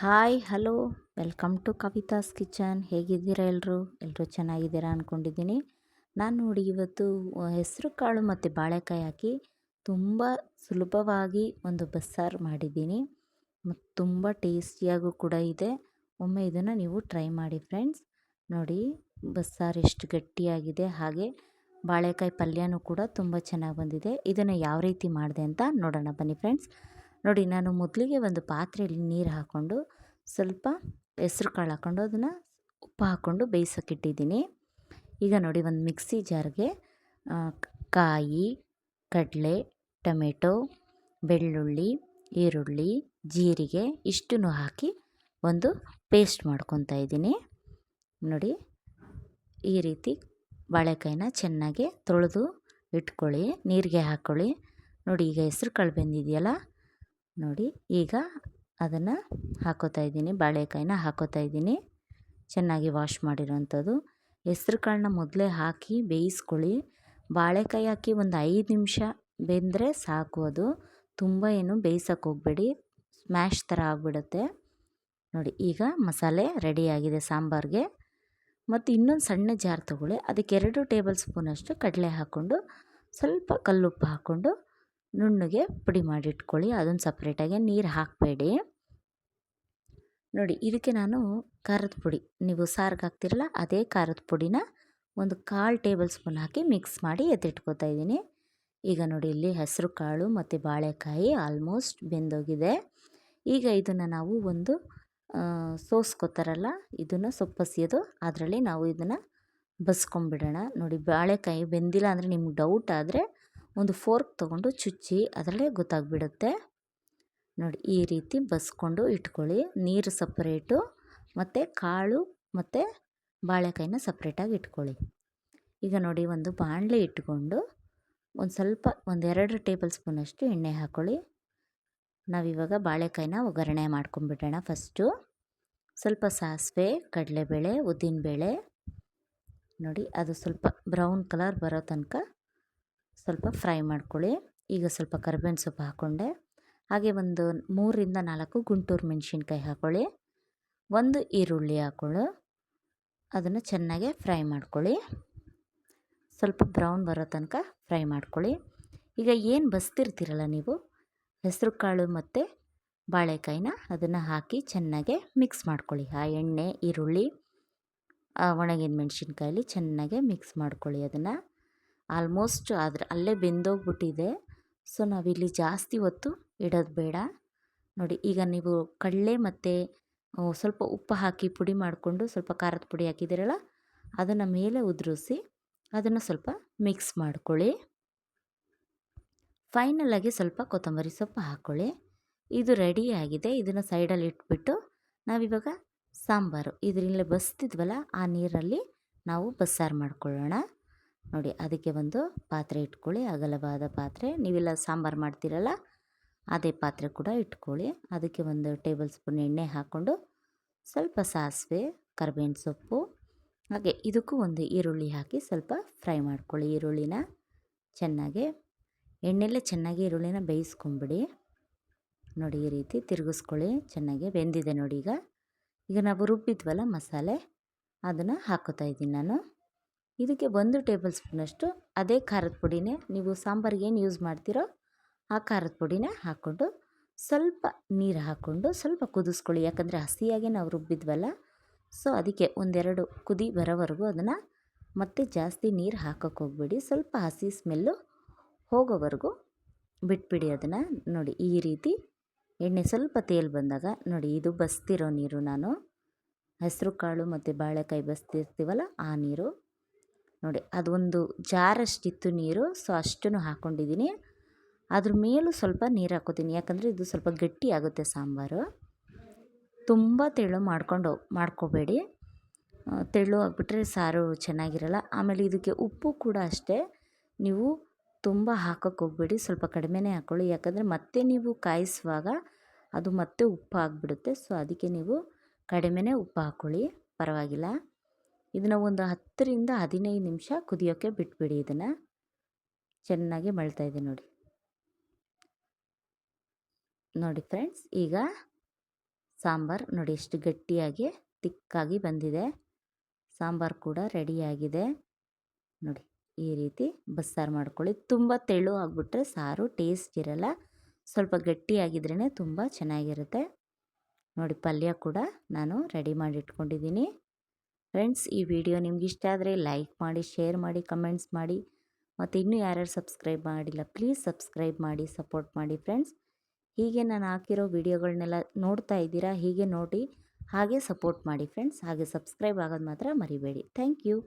Hi, hello. Welcome to Kavitha's kitchen. ಹೇಗಿದ್ದೀರಾ ಎಲ್ಲರೂ ಎಲ್ಲರೂ ಚೆನ್ನಾಗಿದ್ದೀರಾ ಅಂದ್ಕೊಂಡಿದ್ದೀನಿ ನಾನು ನೋಡಿ ಇವತ್ತು ಹೆಸರು ಕಾಳು ಮತ್ತು ಬಾಳೆಕಾಯಿ ಹಾಕಿ ತುಂಬ ಸುಲಭವಾಗಿ ಒಂದು ಬಸ್ಸಾರು ಮಾಡಿದ್ದೀನಿ. ಮತ್ತು ತುಂಬ ಟೇಸ್ಟಿಯಾಗೂ ಕೂಡ ಇದೆ. ಒಮ್ಮೆ ಇದನ್ನು ನೀವು ಟ್ರೈ ಮಾಡಿ ಫ್ರೆಂಡ್ಸ್. ನೋಡಿ, ಬಸ್ಸಾರು ಎಷ್ಟು ಗಟ್ಟಿಯಾಗಿದೆ. ಹಾಗೆ ಬಾಳೆಕಾಯಿ ಪಲ್ಯನೂ ಕೂಡ ತುಂಬ ಚೆನ್ನಾಗಿ ಬಂದಿದೆ. ಇದನ್ನು ಯಾವ ರೀತಿ ಮಾಡಿದೆ ಅಂತ ನೋಡೋಣ. ಬನ್ನಿ ಫ್ರೆಂಡ್ಸ್. ನೋಡಿ ನಾನು ಮೊದಲಿಗೆ ಒಂದು ಪಾತ್ರೆಯಲ್ಲಿ ನೀರು ಹಾಕ್ಕೊಂಡು ಸ್ವಲ್ಪ ಹೆಸ್ರು ಕಾಳು ಹಾಕ್ಕೊಂಡು ಅದನ್ನು ಉಪ್ಪು ಹಾಕ್ಕೊಂಡು ಬೇಯಿಸೋಕ್ಕಿಟ್ಟಿದ್ದೀನಿ ಈಗ ನೋಡಿ ಒಂದು ಮಿಕ್ಸಿ ಜಾರ್ಗೆ ಕಾಯಿ, ಕಡಲೆ, ಟೊಮೆಟೊ, ಬೆಳ್ಳುಳ್ಳಿ, ಈರುಳ್ಳಿ, ಜೀರಿಗೆ ಇಷ್ಟನ್ನು ಹಾಕಿ ಒಂದು ಪೇಸ್ಟ್ ಮಾಡ್ಕೊತಾ ಇದ್ದೀನಿ. ನೋಡಿ ಈ ರೀತಿ ಬಾಳೆಕಾಯಿನ ಚೆನ್ನಾಗಿ ತೊಳೆದು ಇಟ್ಕೊಳ್ಳಿ, ನೀರಿಗೆ ಹಾಕ್ಕೊಳ್ಳಿ ನೋಡಿ ಈಗ ಹೆಸ್ರು ಕಾಳು ಬೆಂದಿದೆಯಲ್ಲ ನೋಡಿ, ಈಗ ಅದನ್ನು ಹಾಕೋತಾ ಇದ್ದೀನಿ. ಬಾಳೆಕಾಯಿನ ಹಾಕೋತಾ ಇದ್ದೀನಿ. ಚೆನ್ನಾಗಿ ವಾಶ್ ಮಾಡಿರೋವಂಥದ್ದು ಹೆಸ್ರು ಕಾಳನ್ನ ಮೊದಲೇ ಹಾಕಿ ಬೇಯಿಸ್ಕೊಳ್ಳಿ. ಬಾಳೆಕಾಯಿ ಹಾಕಿ ಒಂದು ಐದು ನಿಮಿಷ ಬೆಂದರೆ ಸಾಕು ಅದು. ತುಂಬ ಏನು ಬೇಯಿಸೋಕೆ ಹೋಗಬೇಡಿ. ಸ್ಮ್ಯಾಶ್ ಥರ ಆಗಿಬಿಡುತ್ತೆ. ನೋಡಿ, ಈಗ ಮಸಾಲೆ ರೆಡಿಯಾಗಿದೆ ಸಾಂಬಾರಿಗೆ. ಮತ್ತು ಇನ್ನೊಂದು ಸಣ್ಣ ಜಾರ್ ತೊಗೊಳ್ಳಿ. ಅದಕ್ಕೆ ಎರಡು ಟೇಬಲ್ ಸ್ಪೂನಷ್ಟು ಕಡಲೆ ಹಾಕ್ಕೊಂಡು ಸ್ವಲ್ಪ ಕಲ್ಲುಪ್ಪು ಹಾಕ್ಕೊಂಡು ನುಣ್ಣಗೆ ಪುಡಿ ಮಾಡಿಟ್ಕೊಳ್ಳಿ, ಅದನ್ನು ಸಪ್ರೇಟಾಗಿ ನೀರು ಹಾಕಬೇಡಿ. ನೋಡಿ, ಇದಕ್ಕೆ ನಾನು ಖಾರದ ಪುಡಿ. ನೀವು ಸಾರಿಗೆ ಹಾಕ್ತಿರಲ್ಲ, ಅದೇ ಖಾರದ ಪುಡಿನ ಒಂದು ಕಾಲು ಟೇಬಲ್ ಸ್ಪೂನ್ ಹಾಕಿ ಮಿಕ್ಸ್ ಮಾಡಿ ಎತ್ತಿಟ್ಕೋತಾ ಇದ್ದೀನಿ. ಈಗ ನೋಡಿ, ಇಲ್ಲಿ ಹೆಸರು ಕಾಳು ಮತ್ತು ಬಾಳೆಕಾಯಿ ಆಲ್ಮೋಸ್ಟ್ ಬೆಂದೋಗಿದೆ. ಈಗ ಇದನ್ನು ನಾವು ಒಂದು ಸೋಸ್ಕೋತಾರಲ್ಲ, ಇದನ್ನು ಸೊಪ್ಪಸಿಯೋದು ಅದರಲ್ಲಿ ನಾವು ಇದನ್ನು ಬಸ್ಕೊಂಬಿಡೋಣ. ನೋಡಿ, ಬಾಳೆಕಾಯಿ ಬೆಂದಿಲ್ಲ ಅಂದರೆ ನಿಮ್ಗೆ ಡೌಟ್ ಆದರೆ ಒಂದು ಫೋರ್ಕ್ ತೊಗೊಂಡು ಚುಚ್ಚಿ ಅದರಲ್ಲೇ ಗೊತ್ತಾಗ್ಬಿಡುತ್ತೆ. ನೋಡಿ, ಈ ರೀತಿ ಬಸ್ಕೊಂಡು ಇಟ್ಕೊಳ್ಳಿ. ನೀರು ಸಪ್ರೇಟು ಮತ್ತು ಕಾಳು ಮತ್ತು ಬಾಳೆಕಾಯಿನ ಸಪ್ರೇಟಾಗಿ ಇಟ್ಕೊಳ್ಳಿ. ಈಗ ನೋಡಿ, ಒಂದು ಬಾಣಲೆ ಇಟ್ಕೊಂಡು ಒಂದು ಸ್ವಲ್ಪ ಒಂದೆರಡು ಟೇಬಲ್ ಸ್ಪೂನಷ್ಟು ಎಣ್ಣೆ ಹಾಕ್ಕೊಳ್ಳಿ ನಾವಿವಾಗ ಬಾಳೆಕಾಯಿನ ಒಗ್ಗರಣೆ ಮಾಡ್ಕೊಂಬಿಡೋಣ ಫಸ್ಟು. ಸ್ವಲ್ಪ ಸಾಸಿವೆ, ಕಡಲೆಬೇಳೆ, ಉದ್ದಿನಬೇಳೆ. ನೋಡಿ, ಅದು ಸ್ವಲ್ಪ ಬ್ರೌನ್ ಕಲರ್ ಬರೋ ತನಕ ಸ್ವಲ್ಪ ಫ್ರೈ ಮಾಡ್ಕೊಳ್ಳಿ. ಈಗ ಸ್ವಲ್ಪ ಕರ್ಬೇವಿನ ಸೊಪ್ಪು ಹಾಕ್ಕೊಂಡೆ ಹಾಗೆ ಒಂದು ಮೂರರಿಂದ ನಾಲ್ಕು ಗುಂಟೂರು ಮೆಣಸಿನ್ಕಾಯಿ ಹಾಕ್ಕೊಳ್ಳಿ ಒಂದು ಈರುಳ್ಳಿ ಹಾಕ್ಕೊಳ್ಳು ಅದನ್ನು ಚೆನ್ನಾಗೆ ಫ್ರೈ ಮಾಡ್ಕೊಳ್ಳಿ. ಸ್ವಲ್ಪ ಬ್ರೌನ್ ಬರೋ ತನಕ ಫ್ರೈ ಮಾಡ್ಕೊಳ್ಳಿ. ಈಗ ಏನು ಬಸ್ತಿರ್ತೀರಲ್ಲ ನೀವು? ಹೆಸರು ಕಾಳು ಮತ್ತು ಬಾಳೆಕಾಯಿನ ಅದನ್ನು ಹಾಕಿ ಚೆನ್ನಾಗೆ ಮಿಕ್ಸ್ ಮಾಡ್ಕೊಳ್ಳಿ. ಆ ಎಣ್ಣೆ, ಈರುಳ್ಳಿ ಒಣಗಿದ ಮೆಣಸಿನ್ಕಾಯಲ್ಲಿ ಚೆನ್ನಾಗೆ ಮಿಕ್ಸ್ ಮಾಡ್ಕೊಳ್ಳಿ ಅದನ್ನು. ಆಲ್ಮೋಸ್ಟ್ ಅದ್ರ ಅಲ್ಲೇ ಬೆಂದೋಗ್ಬಿಟ್ಟಿದೆ. ಸೊ ನಾವಿಲ್ಲಿ ಜಾಸ್ತಿ ಹೊತ್ತು ಇಡೋದು ಬೇಡ. ನೋಡಿ, ಈಗ ನೀವು ಕಡಲೆ ಮತ್ತು ಸ್ವಲ್ಪ ಉಪ್ಪು ಹಾಕಿ ಪುಡಿ ಮಾಡಿಕೊಂಡು ಸ್ವಲ್ಪ ಖಾರದ ಪುಡಿ ಹಾಕಿದ್ದೀರಲ್ಲ, ಅದನ್ನು ಮೇಲೆ ಉದುರಿಸಿ ಅದನ್ನು ಸ್ವಲ್ಪ ಮಿಕ್ಸ್ ಮಾಡ್ಕೊಳ್ಳಿ. ಫೈನಲಾಗಿ ಸ್ವಲ್ಪ ಕೊತ್ತಂಬರಿ ಸೊಪ್ಪು ಹಾಕ್ಕೊಳ್ಳಿ ಇದು ರೆಡಿಯಾಗಿದೆ ಇದನ್ನು ಸೈಡಲ್ಲಿ ಇಟ್ಬಿಟ್ಟು ನಾವಿವಾಗ ಸಾಂಬಾರು. ಇದರಿಂದ ಬಸ್ತಿದ್ವಲ್ಲ, ಆ ನೀರಲ್ಲಿ ನಾವು ಬಸ್ಸಾರು ಮಾಡ್ಕೊಳ್ಳೋಣ. ನೋಡಿ, ಅದಕ್ಕೆ ಒಂದು ಪಾತ್ರೆ ಇಟ್ಕೊಳ್ಳಿ. ಅಗಲವಾದ ಪಾತ್ರೆ. ನೀವೆಲ್ಲ ಸಾಂಬಾರು ಮಾಡ್ತೀರಲ್ಲ, ಅದೇ ಪಾತ್ರೆ ಕೂಡ ಇಟ್ಕೊಳ್ಳಿ. ಅದಕ್ಕೆ ಒಂದು ಟೇಬಲ್ ಸ್ಪೂನ್ ಎಣ್ಣೆ ಹಾಕ್ಕೊಂಡು ಸ್ವಲ್ಪ ಸಾಸಿವೆ, ಕರ್ಬೇವಿನ ಸೊಪ್ಪು, ಹಾಗೆ ಇದಕ್ಕೂ ಒಂದು ಈರುಳ್ಳಿ ಹಾಕಿ ಸ್ವಲ್ಪ ಫ್ರೈ ಮಾಡ್ಕೊಳ್ಳಿ. ಈರುಳ್ಳಿನ ಚೆನ್ನಾಗಿ ಎಣ್ಣೆಲ್ಲೇ ಚೆನ್ನಾಗಿ ಈರುಳ್ಳಿನ ಬೇಯಿಸ್ಕೊಂಬಿಡಿ. ನೋಡಿ, ಈ ರೀತಿ ತಿರುಗಿಸ್ಕೊಳ್ಳಿ. ಚೆನ್ನಾಗಿ ಬೆಂದಿದೆ ನೋಡಿ ಈಗ. ಈಗ ನಾವು ರುಬ್ಬಿದ್ವಲ್ಲ ಮಸಾಲೆ, ಅದನ್ನು ಹಾಕೋತಾ ಇದ್ದೀನಿ ನಾನು. ಇದಕ್ಕೆ ಒಂದು ಟೇಬಲ್ ಸ್ಪೂನಷ್ಟು ಅದೇ ಖಾರದ ಪುಡಿನೇ ನೀವು ಸಾಂಬಾರಿಗೆ ಏನು ಯೂಸ್ ಮಾಡ್ತೀರೋ ಆ ಖಾರದ ಪುಡಿನೇ ಹಾಕ್ಕೊಂಡು ಸ್ವಲ್ಪ ನೀರು ಹಾಕ್ಕೊಂಡು ಸ್ವಲ್ಪ ಕುದಿಸ್ಕೊಳ್ಳಿ. ಯಾಕಂದರೆ ಹಸಿಯಾಗಿ ನಾವು ರುಬ್ಬಿದ್ವಲ್ಲ, ಸೊ ಅದಕ್ಕೆ ಒಂದೆರಡು ಕುದಿ ಬರೋವರೆಗೂ ಅದನ್ನು ಮತ್ತೆ ಜಾಸ್ತಿ ನೀರು ಹಾಕೋಕ್ಕೆ ಹೋಗ್ಬೇಡಿ. ಸ್ವಲ್ಪ ಹಸಿ ಸ್ಮೆಲ್ಲು ಹೋಗೋವರೆಗೂ ಬಿಟ್ಬಿಡಿ ಅದನ್ನು. ನೋಡಿ, ಈ ರೀತಿ ಎಣ್ಣೆ ಸ್ವಲ್ಪ ತೇಲ್ ಬಂದಾಗ, ನೋಡಿ ಇದು ಬಸ್ತಿರೋ ನೀರು ನಾನು. ಹೆಸರು ಕಾಳು ಮತ್ತು ಬಾಳೆಕಾಯಿ ಬಸ್ತಿರ್ತೀವಲ್ಲ ಆ ನೀರು. ನೋಡಿ, ಅದೊಂದು ಜಾರಷ್ಟಿತ್ತು ನೀರು. ಸೊ ಅಷ್ಟನ್ನು ಹಾಕ್ಕೊಂಡಿದ್ದೀನಿ ಅದ್ರ ಮೇಲೂ ಸ್ವಲ್ಪ ನೀರು ಹಾಕೋತೀನಿ. ಯಾಕಂದರೆ ಇದು ಸ್ವಲ್ಪ ಗಟ್ಟಿ ಆಗುತ್ತೆ ಸಾಂಬಾರು. ತುಂಬ ತೆಳು ಮಾಡ್ಕೊಂಡು ಮಾಡ್ಕೋಬೇಡಿ. ತೆಳು ಹಾಕ್ಬಿಟ್ರೆ ಸಾರು ಚೆನ್ನಾಗಿರಲ್ಲ. ಆಮೇಲೆ ಇದಕ್ಕೆ ಉಪ್ಪು ಕೂಡ ಅಷ್ಟೇ. ನೀವು ತುಂಬ ಹಾಕೋಕ್ಕೆ ಹೋಗ್ಬೇಡಿ. ಸ್ವಲ್ಪ ಕಡಿಮೆನೇ ಹಾಕ್ಕೊಳ್ಳಿ ಯಾಕಂದರೆ ಮತ್ತೆ ನೀವು ಕಾಯಿಸುವಾಗ ಅದು ಮತ್ತೆ ಉಪ್ಪು ಆಗಿಬಿಡುತ್ತೆ. ಸೊ ಅದಕ್ಕೆ ನೀವು ಕಡಿಮೆನೇ ಉಪ್ಪು ಹಾಕ್ಕೊಳ್ಳಿ ಪರವಾಗಿಲ್ಲ. ಇದನ್ನು ಒಂದು ಹತ್ತರಿಂದ ಹದಿನೈದು ನಿಮಿಷ ಕುದಿಯೋಕ್ಕೆ ಬಿಟ್ಬಿಡಿ ಇದನ್ನು. ಚೆನ್ನಾಗಿ ಇದೆ ನೋಡಿ. ನೋಡಿ ಫ್ರೆಂಡ್ಸ್, ಈಗ ಸಾಂಬಾರು ನೋಡಿ ಎಷ್ಟು ಗಟ್ಟಿಯಾಗಿ, ತಿಕ್ಕಾಗಿ ಬಂದಿದೆ. ಸಾಂಬಾರು ಕೂಡ ರೆಡಿಯಾಗಿದೆ ನೋಡಿ, ಈ ರೀತಿ ಬಸ್ಸಾರು ಮಾಡ್ಕೊಳ್ಳಿ. ತುಂಬ ತೆಳು ಆಗಿಬಿಟ್ರೆ ಸಾರು, ಟೇಸ್ಟ್ ಇರಲ್ಲ. ಸ್ವಲ್ಪ ಗಟ್ಟಿಯಾಗಿದ್ರೇ ತುಂಬ ಚೆನ್ನಾಗಿರುತ್ತೆ. ನೋಡಿ, ಪಲ್ಯ ಕೂಡ ನಾನು ರೆಡಿ ಮಾಡಿ ಇಟ್ಕೊಂಡಿದ್ದೀನಿ ಫ್ರೆಂಡ್ಸ್, ಈ ವಿಡಿಯೋ ನಿಮ್ಗೆ ಇಷ್ಟ ಆದರೆ ಲೈಕ್ ಮಾಡಿ, ಶೇರ್ ಮಾಡಿ, ಕಮೆಂಟ್ಸ್ ಮಾಡಿ ಮತ್ತು ಇನ್ನೂ ಯಾರ್ಯಾರು ಸಬ್ಸ್ಕ್ರೈಬ್ ಮಾಡಿಲ್ಲ, ಪ್ಲೀಸ್ ಸಬ್ಸ್ಕ್ರೈಬ್ ಮಾಡಿ, ಸಪೋರ್ಟ್ ಮಾಡಿ ಫ್ರೆಂಡ್ಸ್. ಹೀಗೆ ನಾನು ಹಾಕಿರೋ ವಿಡಿಯೋಗಳನ್ನೆಲ್ಲ ನೋಡ್ತಾ ಇದ್ದೀರಾ, ಹೀಗೆ ನೋಡಿ ಹಾಗೆ ಸಪೋರ್ಟ್ ಮಾಡಿ ಫ್ರೆಂಡ್ಸ್, ಹಾಗೆ ಸಬ್ಸ್ಕ್ರೈಬ್ ಆಗೋದು ಮಾತ್ರ ಮರಿಬೇಡಿ. Thank you.